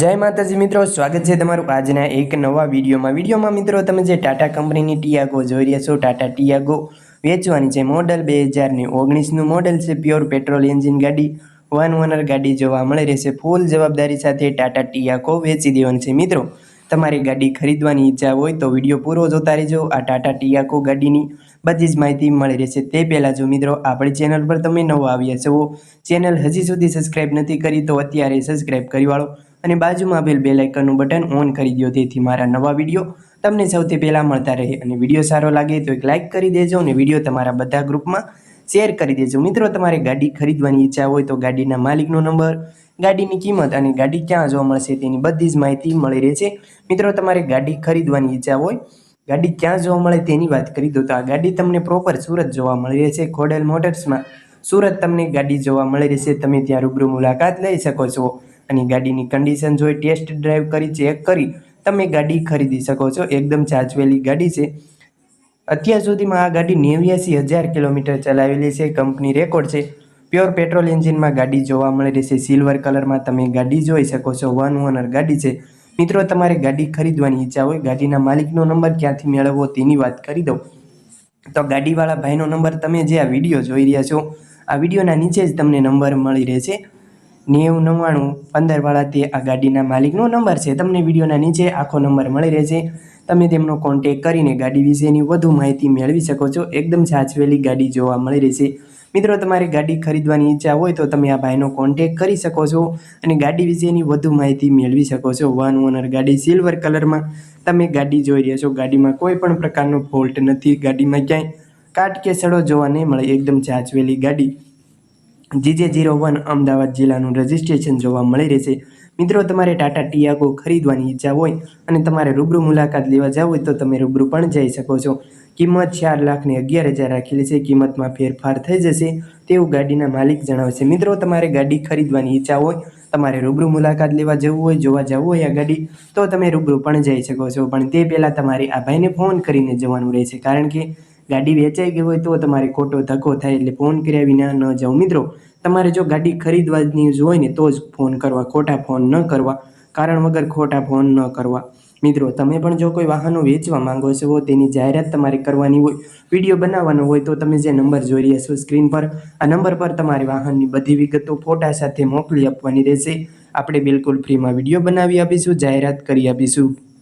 જય માતાજી મિત્રો, સ્વાગત છે તમારું આજના એક નવા વિડીયોમાં. વિડીયોમાં મિત્રો, તમે જે ટાટા કંપનીની ટિયાગો જોઈ રહ્યા છો, ટાટા ટીઆગો વેચવાની છે મોડલ બે હજારની ઓગણીસનું મોડલ છે, પ્યોર પેટ્રોલ એન્જિન ગાડી, વન ઓનર ગાડી જોવા મળી રહેશે. ફૂલ જવાબદારી સાથે ટાટા ટિયાગો વેચી દેવાની છે. મિત્રો, તમારી ગાડી ખરીદવાની ઈચ્છા હોય તો વીડિયો પૂરો જોતા રહેજો. આ ટાટા ટીઆકો ગાડીની બધી જ માહિતી મળી રહેશે. તે પહેલાં જો મિત્રો, આપણી ચેનલ પર તમે નવા આવ્યા છો, ચેનલ હજી સુધી સબસ્ક્રાઇબ નથી કરી તો અત્યારે સબસ્ક્રાઇબ કરી વાળો. અને બાજુમાં આપેલ બે લાઇકનનું બટન ઓન કરી દો તેથી મારા નવા વીડિયો તમને સૌથી પહેલાં મળતા રહે. અને વીડિયો સારો લાગે તો એક લાઇક કરી દેજો અને વીડિયો તમારા બધા ગ્રુપમાં શેર કરી દેજો. મિત્રો, તમારે ગાડી ખરીદવાની ઈચ્છા હોય તો ગાડીના માલિકનો નંબર, ગાડીની કિંમત અને ગાડી ક્યાં જોવા મળશે તેની બધી જ માહિતી મળી રહે છે મિત્રો, તમારે ગાડી ખરીદવાની ઈચ્છા હોય, ગાડી ક્યાં જોવા મળે તેની વાત કરી દો તો આ ગાડી તમને પ્રોપર સુરત જોવા મળી રહેશે. ખોડેલ મોટર્સમાં સુરત તમને ગાડી જોવા મળી રહેશે. તમે ત્યાં રૂબરૂ મુલાકાત લઈ શકો છો. અને ગાડીની કન્ડિશન જોઈ ટેસ્ટ ડ્રાઈવ કરી ચેક કરી, તમે ગાડી ખરીદી શકો છો. એકદમ જાજવેલી ગાડી છે. અત્યાર સુધીમાં આ ગાડી નેવ્યાસી હજાર કિલોમીટર ચલાવેલી છે. કંપની રેકોર્ડ છે. પ્યોર પેટ્રોલ એન્જિનમાં ગાડી જોવા મળી રહેશે સિલ્વર કલરમાં તમે ગાડી જોઈ શકો છો. વન ઓનર ગાડી છે. મિત્રો, તમારે ગાડી ખરીદવાની ઈચ્છા હોય, ગાડીના માલિકનો નંબર ક્યાંથી મેળવવો તેની વાત કરી દઉં. તો ગાડીવાળા ભાઈનો નંબર તમે જે આ વીડિયો જોઈ રહ્યા છો, આ વિડીયોના નીચે જ તમને નંબર મળી રહેશે. નેવું નવ્વાણું પંદરવાળા તે આ ગાડીના માલિકનો નંબર છે. તમને વિડીયોના નીચે આખો નંબર મળી રહેશે. તમે તેમનો કોન્ટેક કરીને ગાડી વિશેની વધુ માહિતી મેળવી શકો છો. એકદમ સાચવેલી ગાડી જોવા મળી રહેશે. મિત્રો, તમારે ગાડી ખરીદવાની ઈચ્છા હોય તો તમે આ ભાઈનો કોન્ટેક કરી શકો છો અને ગાડી વિશેની વધુ માહિતી મેળવી શકો છો. વન ઓનર ગાડી સિલ્વર કલરમાં તમે ગાડી જોઈ રહ્યા છો. ગાડીમાં કોઈ પણ પ્રકારનો ફોલ્ટ નથી. ગાડીમાં ક્યાંય કાટ કે સડો જોવા નહીં મળે. એકદમ સાચવેલી ગાડી. જીજે જીરો વન અમદાવાદ જિલ્લાનું રજિસ્ટ્રેશન જોવા મળી રહેશે. મિત્રો, તમારે ટાટા ટિયાગો ખરીદવાની ઈચ્છા હોય અને તમારે રૂબરૂ મુલાકાત લેવા જાવ હોય તો તમે રૂબરૂ પણ જઈ શકો છો. કિંમત ચાર લાખની અગિયાર હજાર રાખેલી છે. કિંમતમાં ફેરફાર થઈ જશે તેવું ગાડીના માલિક જણાવશે. મિત્રો, તમારે ગાડી ખરીદવાની ઈચ્છા હોય, તમારે રૂબરૂ મુલાકાત લેવા જવું હોય, જોવા જવું હોય આ ગાડી, તો તમે રૂબરૂ પણ જઈ શકો છો. પણ તે પહેલાં તમારે આ ભાઈને ફોન કરીને જવાનું રહેશે. કારણ કે ગાડી વેચાઈ ગઈ હોય તો તમારે ખોટો ધક્કો થાય એટલે ફોન કર્યા વિના ન જાઓ. મિત્રો તમારે જો ગાડી ખરીદવાની જ હોય ને તો જ ફોન કરવા, ખોટા ફોન ન કરવા. કારણ વગર ખોટા ફોન ન કરવા. મિત્રો, તમે પણ જો કોઈ વાહનો વેચવા માંગો છો તેની જાહેરાત તમારે કરવાની હોય. વીડિયો બનાવવાનો હોય તો તમે જે નંબર જોઈ રહ્યા છો સ્ક્રીન પર, આ નંબર પર તમારી વાહનની બધી વિગતો ફોટા સાથે મોકલી આપવાની રહેશે. આપણે બિલકુલ ફ્રીમાં વીડિયો બનાવી આપીશું, જાહેરાત કરી આપીશું.